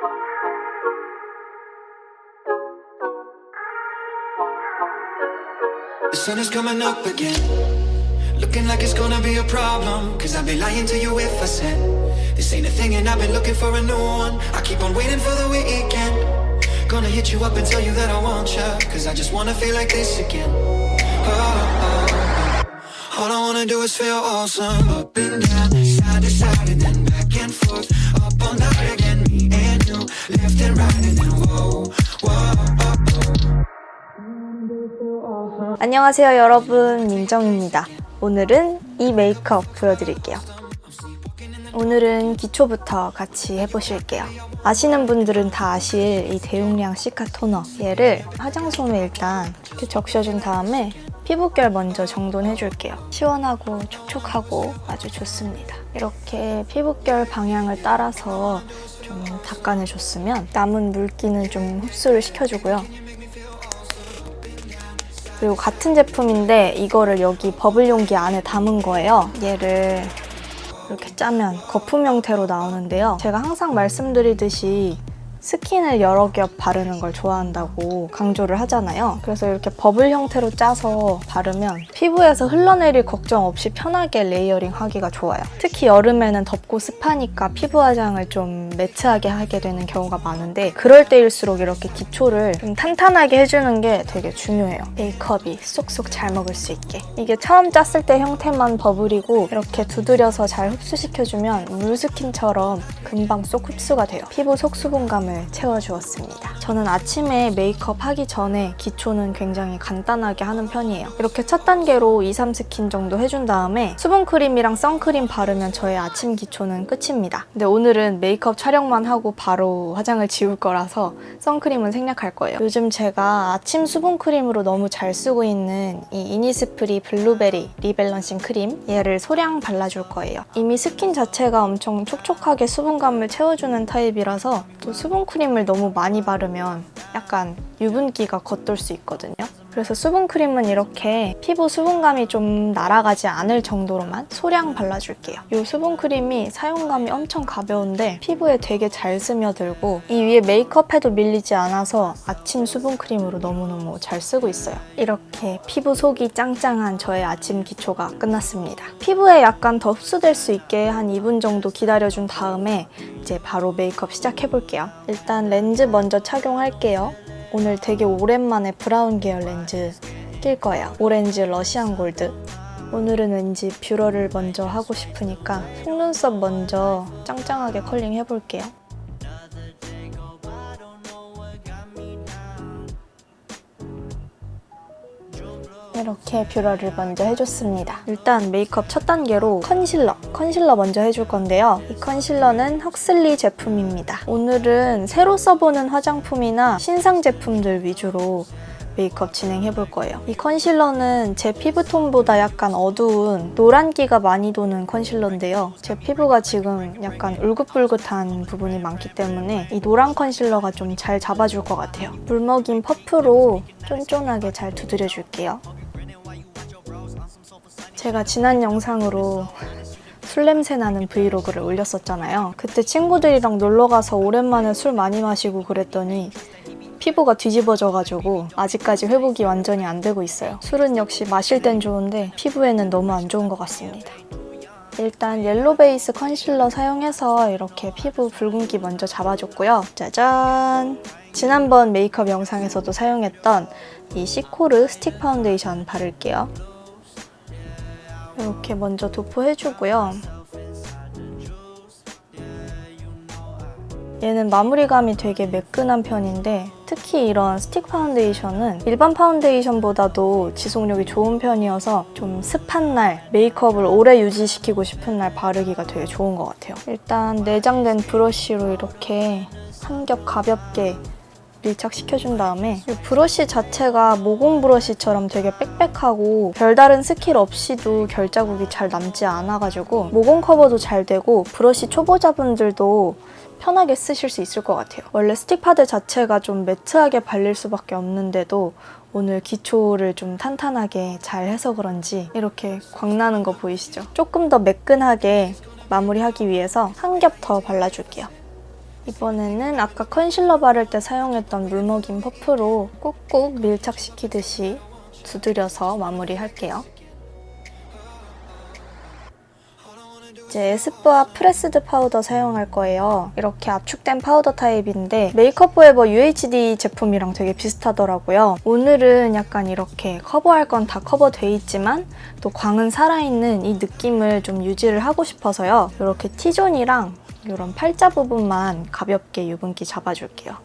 The sun is coming up again. Looking like it's gonna be a problem. Cause I'd be lying to you if I said this ain't a thing and I've been looking for a new one. I keep on waiting for the weekend. Gonna hit you up and tell you that I want you. Cause I just wanna feel like this again. Oh, oh, oh, oh. All I wanna do is feel awesome. Up and down, side to side, 안녕하세요 여러분 민정입니다. 오늘은 이 메이크업 보여드릴게요. 오늘은 기초부터 같이 해보실게요. 아시는 분들은 다 아실 이 대용량 시카 토너 얘를 화장솜에 일단 이렇게 적셔준 다음에 피부결 먼저 정돈해줄게요. 시원하고 촉촉하고 아주 좋습니다. 이렇게 피부결 방향을 따라서 좀 닦아내줬으면 남은 물기는 좀 흡수를 시켜주고요. 그리고 같은 제품인데 이거를 여기 버블 용기 안에 담은 거예요. 얘를 이렇게 짜면 거품 형태로 나오는데요. 제가 항상 말씀드리듯이 스킨을 여러 겹 바르는 걸 좋아한다고 강조를 하잖아요. 그래서 이렇게 버블 형태로 짜서 바르면 피부에서 흘러내릴 걱정 없이 편하게 레이어링 하기가 좋아요. 특히 여름에는 덥고 습하니까 피부 화장을 좀 매트하게 하게 되는 경우가 많은데 그럴 때일수록 이렇게 기초를 좀 탄탄하게 해주는 게 되게 중요해요. 메이크업이 쏙쏙 잘 먹을 수 있게. 이게 처음 짰을 때 형태만 버블이고 이렇게 두드려서 잘 흡수시켜주면 물 스킨처럼 금방 쏙 흡수가 돼요. 피부 속수분감을 채워주었습니다. 저는 아침에 메이크업 하기 전에 기초는 굉장히 간단하게 하는 편이에요. 이렇게 첫 단계로 2, 3스킨 정도 해준 다음에 수분크림이랑 선크림 바르면 저의 아침 기초는 끝입니다. 근데 오늘은 메이크업 촬영만 하고 바로 화장을 지울 거라서 선크림은 생략할 거예요. 요즘 제가 아침 수분크림으로 너무 잘 쓰고 있는 이 이니스프리 블루베리 리밸런싱 크림 얘를 소량 발라줄 거예요. 이미 스킨 자체가 엄청 촉촉하게 수분감을 채워주는 타입이라서 또 수분 크림을 너무 많이 바르면 약간 유분기가 겉돌 수 있거든요. 그래서 수분크림은 이렇게 피부 수분감이 좀 날아가지 않을 정도로만 소량 발라줄게요. 이 수분크림이 사용감이 엄청 가벼운데 피부에 되게 잘 스며들고 이 위에 메이크업해도 밀리지 않아서 아침 수분크림으로 너무너무 잘 쓰고 있어요. 이렇게 피부 속이 짱짱한 저의 아침 기초가 끝났습니다. 피부에 약간 더 흡수될 수 있게 한 2분 정도 기다려준 다음에 이제 바로 메이크업 시작해볼게요. 일단 렌즈 먼저 착용할게요. 오늘 되게 오랜만에 브라운 계열 렌즈 낄 거예요. 오렌지 러시안 골드. 오늘은 왠지 뷰러를 먼저 하고 싶으니까 속눈썹 먼저 짱짱하게 컬링 해볼게요. 이렇게 뷰러를 먼저 해줬습니다. 일단 메이크업 첫 단계로 컨실러, 컨실러 먼저 해줄 건데요. 이 컨실러는 헉슬리 제품입니다. 오늘은 새로 써보는 화장품이나 신상 제품들 위주로 메이크업 진행해 볼 거예요. 이 컨실러는 제 피부톤보다 약간 어두운 노란기가 많이 도는 컨실러인데요. 제 피부가 지금 약간 울긋불긋한 부분이 많기 때문에 이 노란 컨실러가 좀 잘 잡아줄 것 같아요. 물먹인 퍼프로 쫀쫀하게 잘 두드려 줄게요. 제가 지난 영상으로 술 냄새 나는 브이로그를 올렸었잖아요. 그때 친구들이랑 놀러 가서 오랜만에 술 많이 마시고 그랬더니 피부가 뒤집어져가지고 아직까지 회복이 완전히 안 되고 있어요. 술은 역시 마실 땐 좋은데 피부에는 너무 안 좋은 것 같습니다. 일단 옐로 베이스 컨실러 사용해서 이렇게 피부 붉은기 먼저 잡아줬고요. 짜잔! 지난번 메이크업 영상에서도 사용했던 이 시코르 스틱 파운데이션 바를게요. 이렇게 먼저 도포해주고요. 얘는 마무리감이 되게 매끈한 편인데 특히 이런 스틱 파운데이션은 일반 파운데이션보다도 지속력이 좋은 편이어서 좀 습한 날 메이크업을 오래 유지시키고 싶은 날 바르기가 되게 좋은 것 같아요. 일단 내장된 브러쉬로 이렇게 한 겹 가볍게 밀착시켜준 다음에 이 브러쉬 자체가 모공 브러쉬처럼 되게 빽빽하고 별다른 스킬 없이도 결자국이 잘 남지 않아가지고 모공 커버도 잘 되고 브러쉬 초보자분들도 편하게 쓰실 수 있을 것 같아요. 원래 스틱 파드 자체가 좀 매트하게 발릴 수밖에 없는데도 오늘 기초를 좀 탄탄하게 잘 해서 그런지 이렇게 광나는 거 보이시죠? 조금 더 매끈하게 마무리하기 위해서 한 겹 더 발라줄게요. 이번에는 아까 컨실러 바를 때 사용했던 물먹인 퍼프로 꾹꾹 밀착시키듯이 두드려서 마무리할게요. 이제 에스쁘아 프레스드 파우더 사용할 거예요. 이렇게 압축된 파우더 타입인데 메이크업 포에버 UHD 제품이랑 되게 비슷하더라고요. 오늘은 약간 이렇게 커버할 건 다 커버돼 있지만 또 광은 살아있는 이 느낌을 좀 유지를 하고 싶어서요. 이렇게 T존이랑 이런 팔자 부분만 가볍게 유분기 잡아줄게요.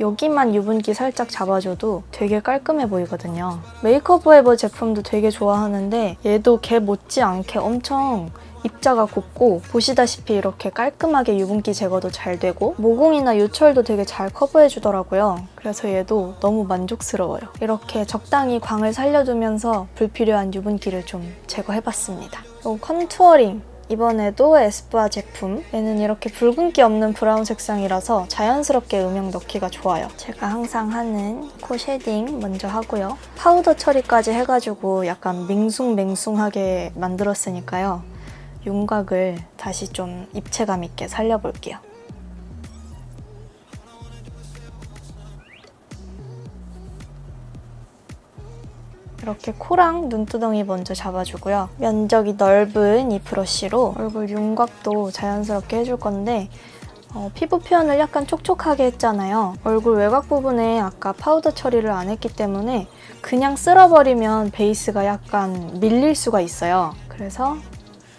여기만 유분기 살짝 잡아줘도 되게 깔끔해 보이거든요. 메이크업 포에버 제품도 되게 좋아하는데 얘도 걔 못지않게 엄청 입자가 곱고 보시다시피 이렇게 깔끔하게 유분기 제거도 잘 되고 모공이나 요철도 되게 잘 커버해 주더라고요. 그래서 얘도 너무 만족스러워요. 이렇게 적당히 광을 살려두면서 불필요한 유분기를 좀 제거해봤습니다. 요 컨투어링 이번에도 에스쁘아 제품 얘는 이렇게 붉은기 없는 브라운 색상이라서 자연스럽게 음영 넣기가 좋아요. 제가 항상 하는 코 쉐딩 먼저 하고요. 파우더 처리까지 해가지고 약간 맹숭맹숭하게 만들었으니까요. 윤곽을 다시 좀 입체감 있게 살려볼게요 이렇게 코랑 눈두덩이 먼저 잡아주고요. 면적이 넓은 이 브러쉬로 얼굴 윤곽도 자연스럽게 해줄 건데 어, 피부 표현을 약간 촉촉하게 했잖아요. 얼굴 외곽 부분에 아까 파우더 처리를 안 했기 때문에 그냥 쓸어버리면 베이스가 약간 밀릴 수가 있어요. 그래서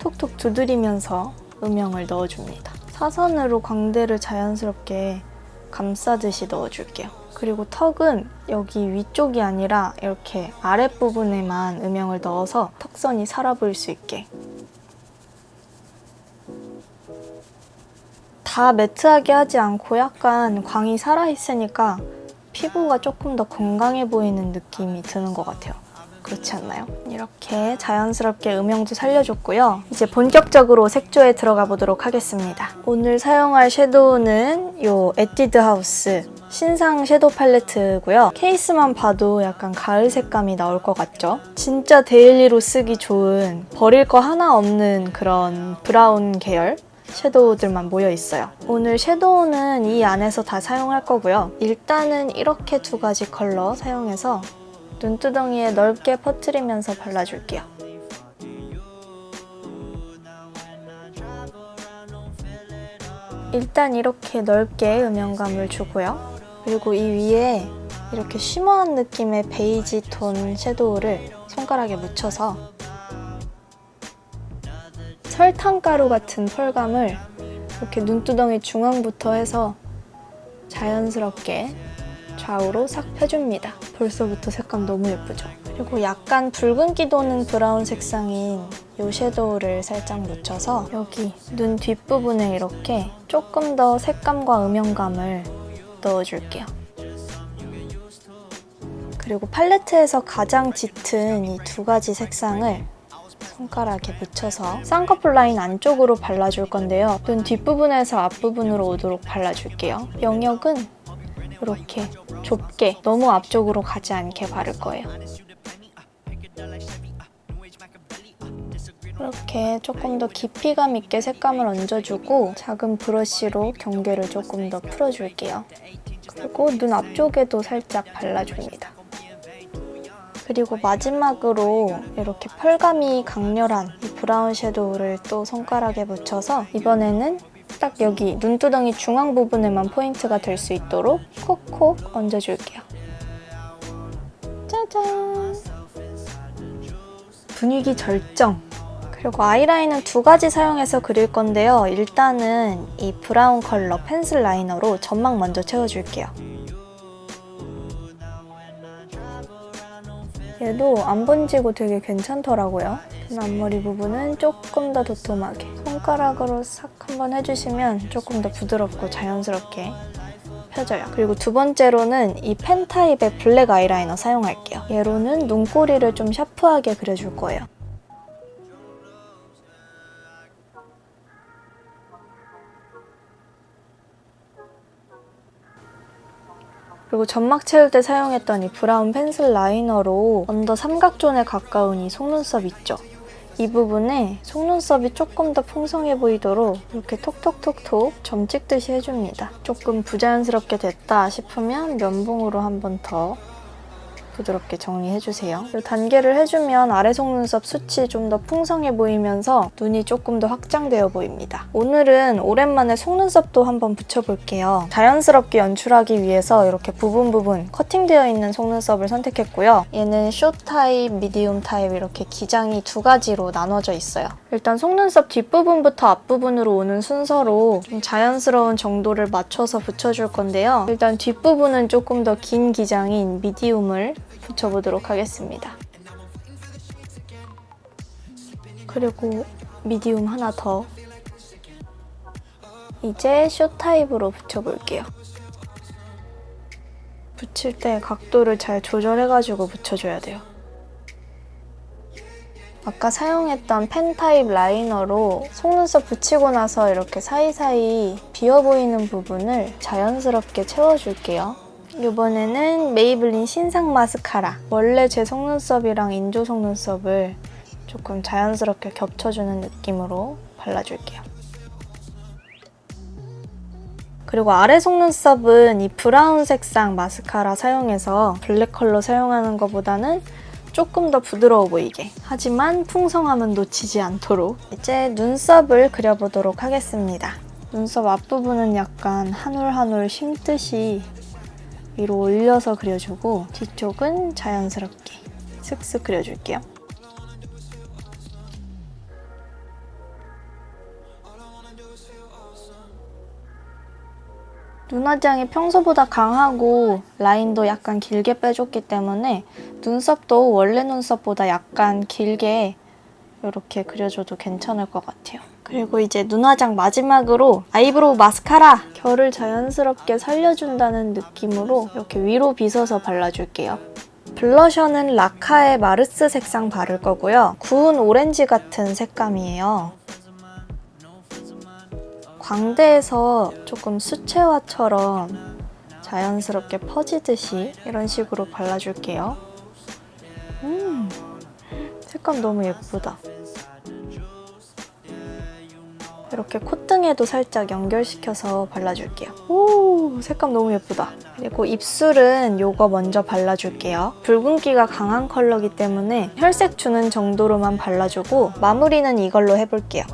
톡톡 두드리면서 음영을 넣어줍니다. 사선으로 광대를 자연스럽게 감싸듯이 넣어줄게요. 그리고 턱은 여기 위쪽이 아니라 이렇게 아랫부분에만 음영을 넣어서 턱선이 살아 보일 수 있게. 다 매트하게 하지 않고 약간 광이 살아있으니까 피부가 조금 더 건강해 보이는 느낌이 드는 것 같아요. 그렇지 않나요? 이렇게 자연스럽게 음영도 살려줬고요. 이제 본격적으로 색조에 들어가 보도록 하겠습니다. 오늘 사용할 섀도우는 요 에뛰드 하우스 신상 섀도우 팔레트고요. 케이스만 봐도 약간 가을 색감이 나올 것 같죠? 진짜 데일리로 쓰기 좋은 버릴 거 하나 없는 그런 브라운 계열 섀도우들만 모여 있어요. 오늘 섀도우는 이 안에서 다 사용할 거고요. 일단은 이렇게 두 가지 컬러 사용해서 눈두덩이에 넓게 퍼뜨리면서 발라줄게요. 일단 이렇게 넓게 음영감을 주고요. 그리고 이 위에 이렇게 쉬머한 느낌의 베이지 톤 섀도우를 손가락에 묻혀서 설탕가루 같은 펄감을 이렇게 눈두덩이 중앙부터 해서 자연스럽게 좌우로 싹 펴줍니다. 벌써부터 색감 너무 예쁘죠? 그리고 약간 붉은기 도는 브라운 색상인 이 섀도우를 살짝 묻혀서 여기 눈 뒷부분에 이렇게 조금 더 색감과 음영감을 넣어줄게요. 그리고 팔레트에서 가장 짙은 이 두 가지 색상을 손가락에 묻혀서 쌍꺼풀 라인 안쪽으로 발라줄 건데요. 눈 뒷부분에서 앞부분으로 오도록 발라줄게요. 영역은 이렇게 좁게 너무 앞쪽으로 가지 않게 바를 거예요. 이렇게 조금 더 깊이감 있게 색감을 얹어주고 작은 브러쉬로 경계를 조금 더 풀어줄게요. 그리고 눈 앞쪽에도 살짝 발라줍니다. 그리고 마지막으로 이렇게 펄감이 강렬한 이 브라운 섀도우를 또 손가락에 묻혀서 이번에는 딱 여기 눈두덩이 중앙 부분에만 포인트가 될 수 있도록 콕콕 얹어줄게요. 짜잔! 분위기 절정! 그리고 아이라인은 두 가지 사용해서 그릴 건데요. 일단은 이 브라운 컬러 펜슬 라이너로 점막 먼저 채워줄게요. 얘도 안 번지고 되게 괜찮더라고요. 긴 앞머리 부분은 조금 더 도톰하게 손가락으로 싹 한번 해주시면 조금 더 부드럽고 자연스럽게 펴져요. 그리고 두 번째로는 이 펜 타입의 블랙 아이라이너 사용할게요. 얘로는 눈꼬리를 좀 샤프하게 그려줄 거예요. 그리고 점막 채울 때 사용했던 이 브라운 펜슬 라이너로 언더 삼각존에 가까운 이 속눈썹 있죠? 이 부분에 속눈썹이 조금 더 풍성해 보이도록 이렇게 톡톡톡톡 점 찍듯이 해줍니다. 조금 부자연스럽게 됐다 싶으면 면봉으로 한 번 더 부드럽게 정리해주세요. 이 단계를 해주면 아래 속눈썹 숱이 좀 더 풍성해 보이면서 눈이 조금 더 확장되어 보입니다. 오늘은 오랜만에 속눈썹도 한번 붙여볼게요. 자연스럽게 연출하기 위해서 이렇게 부분 부분 커팅되어 있는 속눈썹을 선택했고요. 얘는 숏 타입, 미디움 타입 이렇게 기장이 두 가지로 나눠져 있어요. 일단 속눈썹 뒷부분부터 앞부분으로 오는 순서로 좀 자연스러운 정도를 맞춰서 붙여줄 건데요. 일단 뒷부분은 조금 더 긴 기장인 미디움을 붙여보도록 하겠습니다. 그리고 미디움 하나 더. 이제 숏 타입으로 붙여볼게요. 붙일 때 각도를 잘 조절해가지고 붙여줘야 돼요. 아까 사용했던 펜 타입 라이너로 속눈썹 붙이고 나서 이렇게 사이사이 비어 보이는 부분을 자연스럽게 채워줄게요. 이번에는 메이블린 신상 마스카라. 원래 제 속눈썹이랑 인조 속눈썹을 조금 자연스럽게 겹쳐주는 느낌으로 발라줄게요. 그리고 아래 속눈썹은 이 브라운 색상 마스카라 사용해서 블랙 컬러 사용하는 것보다는 조금 더 부드러워 보이게 하지만 풍성함은 놓치지 않도록 이제 눈썹을 그려보도록 하겠습니다. 눈썹 앞부분은 약간 한올 한올 심듯이 위로 올려서 그려주고 뒤쪽은 자연스럽게 슥슥 그려줄게요. 눈화장이 평소보다 강하고 라인도 약간 길게 빼줬기 때문에 눈썹도 원래 눈썹보다 약간 길게 이렇게 그려줘도 괜찮을 것 같아요. 그리고 이제 눈화장 마지막으로 아이브로우 마스카라! 결을 자연스럽게 살려준다는 느낌으로 이렇게 위로 빗어서 발라줄게요. 블러셔는 라카의 마르스 색상 바를 거고요. 구운 오렌지 같은 색감이에요. 광대에서 조금 수채화처럼 자연스럽게 퍼지듯이 이런 식으로 발라줄게요. 음, 색감 너무 예쁘다. 이렇게 콧등에도 살짝 연결시켜서 발라줄게요. 오, 색감 너무 예쁘다. 그리고 입술은 요거 먼저 발라줄게요. 붉은기가 강한 컬러기 때문에 혈색 주는 정도로만 발라주고 마무리는 이걸로 해볼게요.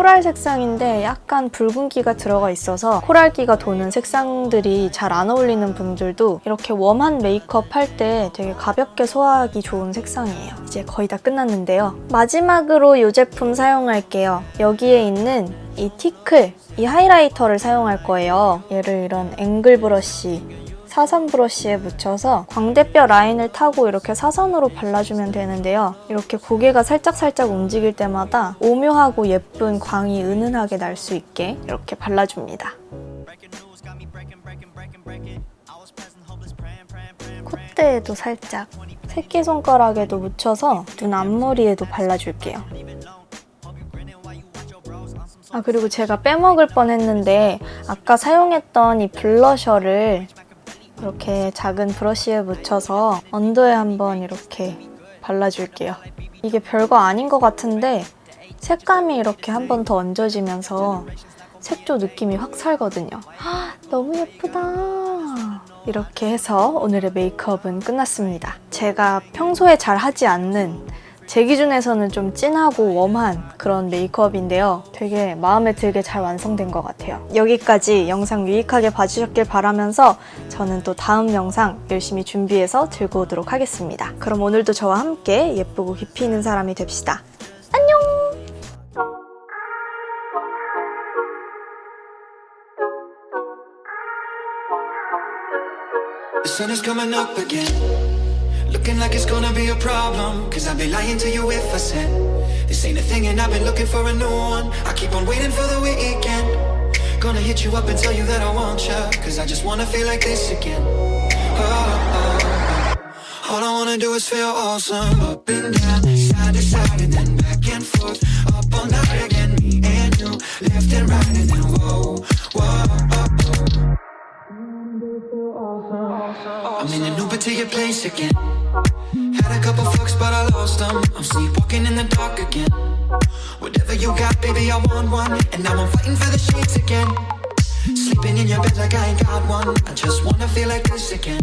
코랄 색상인데 약간 붉은기가 들어가 있어서 코랄기가 도는 색상들이 잘 안 어울리는 분들도 이렇게 웜한 메이크업 할 때 되게 가볍게 소화하기 좋은 색상이에요. 이제 거의 다 끝났는데요. 마지막으로 이 제품 사용할게요. 여기에 있는 이 티클, 이 하이라이터를 사용할 거예요. 얘를 이런 앵글 브러쉬 사선 브러쉬에 묻혀서 광대뼈 라인을 타고 이렇게 사선으로 발라주면 되는데요. 이렇게 고개가 살짝살짝 움직일 때마다 오묘하고 예쁜 광이 은은하게 날 수 있게 이렇게 발라줍니다. 콧대에도 살짝 새끼손가락에도 묻혀서 눈 앞머리에도 발라줄게요. 아 그리고 제가 빼먹을 뻔했는데 아까 사용했던 이 블러셔를 이렇게 작은 브러쉬에 묻혀서 언더에 한번 이렇게 발라줄게요. 이게 별거 아닌 것 같은데 색감이 이렇게 한 번 더 얹어지면서 색조 느낌이 확 살거든요. 아, 너무 예쁘다. 이렇게 해서 오늘의 메이크업은 끝났습니다. 제가 평소에 잘 하지 않는 제 기준에서는 좀 진하고 웜한 그런 메이크업인데요. 되게 마음에 들게 잘 완성된 것 같아요. 여기까지 영상 유익하게 봐주셨길 바라면서 저는 또 다음 영상 열심히 준비해서 들고 오도록 하겠습니다. 그럼 오늘도 저와 함께 예쁘고 깊이 있는 사람이 됩시다. 안녕! The sun is coming up again. Looking like it's gonna be a problem. Cause I'd be lying to you if I said this ain't a thing and I've been looking for a new one. I keep on waiting for the weekend. Gonna hit you up and tell you that I want you. Cause I just wanna feel like this again. Oh, oh, oh. All I wanna do is feel awesome. Up and down, side to side, and then back and forth. Up all night again, me and you. Left and right, and then whoa, whoa. I'm in a new particular place again. Couple fucks, but I lost them. I'm sleepwalking in the dark again. Whatever you got, baby, I want one. And now I'm fighting for the sheets again. Sleeping in your bed like I ain't got one. I just wanna feel like this again.